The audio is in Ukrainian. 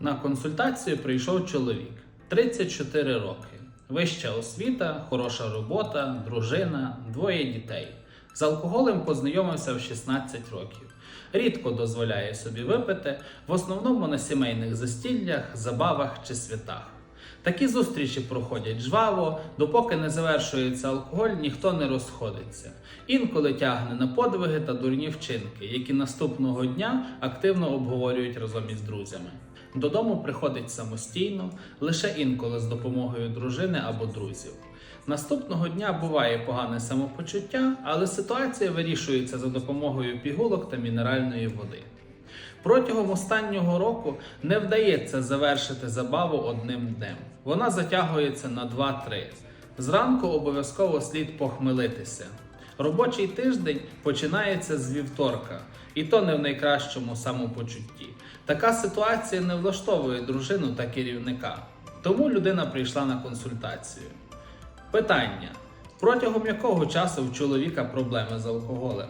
На консультацію прийшов чоловік 34 роки. Вища освіта, хороша робота, дружина, двоє дітей. З алкоголем познайомився в 16 років. Рідко дозволяє собі випити, в основному на сімейних застіллях, забавах чи святах. Такі зустрічі проходять жваво, допоки не завершується алкоголь, ніхто не розходиться. Інколи тягне на подвиги та дурні вчинки, які наступного дня активно обговорюють разом із друзями. Додому приходить самостійно, лише інколи з допомогою дружини або друзів. Наступного дня буває погане самопочуття, але ситуація вирішується за допомогою пігулок та мінеральної води. Протягом останнього року не вдається завершити забаву одним днем. Вона затягується на 2-3. Зранку обов'язково слід похмелитися. Робочий тиждень починається з вівторка, і то не в найкращому самопочутті. Така ситуація не влаштовує дружину та керівника. Тому людина прийшла на консультацію. Питання: протягом якого часу в чоловіка проблеми з алкоголем?